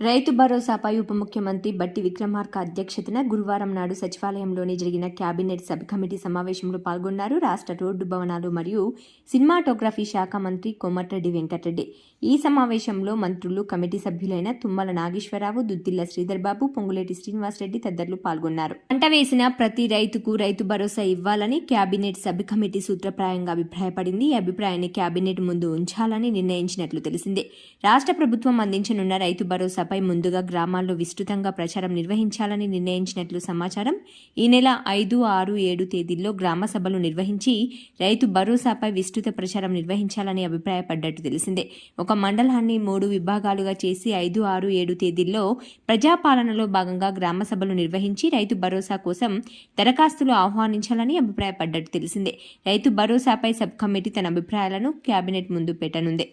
రైతు భరోసాపై ఉప ముఖ్యమంత్రి బట్టి విక్రమార్క అధ్యక్షతన గురువారం నాడు సచివాలయంలోని జరిగిన కేబినెట్ సబ్ కమిటీ సమావేశంలో పాల్గొన్నారు రాష్ట్ర రోడ్డు భవనాలు మరియు సినిమాటోగ్రఫీ శాఖ మంత్రి కోమటిరెడ్డి వెంకటరెడ్డి. ఈ సమావేశంలో మంత్రులు కమిటీ సభ్యులైన తుమ్మల నాగేశ్వరరావు దుద్దిల్ల శ్రీధర్బాబు పొంగులేటి శ్రీనివాసరెడ్డి తదితరులు పాల్గొన్నారు. పంట వేసిన ప్రతి రైతుకు రైతు భరోసా ఇవ్వాలని కేబినెట్ సబ్ కమిటీ సూత్రప్రాయంగా అభిప్రాయపడింది. ఈ అభిప్రాయాన్ని కేబినెట్ ముందు ఉంచాలని నిర్ణయించినట్లు తెలిసిందే. రాష్ట్ర ప్రభుత్వం అందించనున్న రైతు భరోసా భరోసాపై ముందుగా గ్రామాల్లో విస్తృతంగా ప్రచారం నిర్వహించాలని నిర్ణయించినట్లు సమాచారం. ఈ నెల ఐదు ఆరు ఏడు తేదీల్లో గ్రామ సభలు నిర్వహించి రైతు భరోసాపై విస్తృత ప్రచారం నిర్వహించాలని అభిప్రాయపడ్డట్టు తెలిసిందే. ఒక మండలాన్ని మూడు విభాగాలుగా చేసి ఐదు ఆరు ఏడు తేదీల్లో ప్రజాపాలనలో భాగంగా గ్రామ సభలు నిర్వహించి రైతు భరోసా కోసం దరఖాస్తులు ఆహ్వానించాలని అభిప్రాయపడ్డట్టు తెలిసిందే. రైతు భరోసాపై సబ్ కమిటీ తన అభిప్రాయాలను కేబినెట్ ముందు పెట్టనుంది.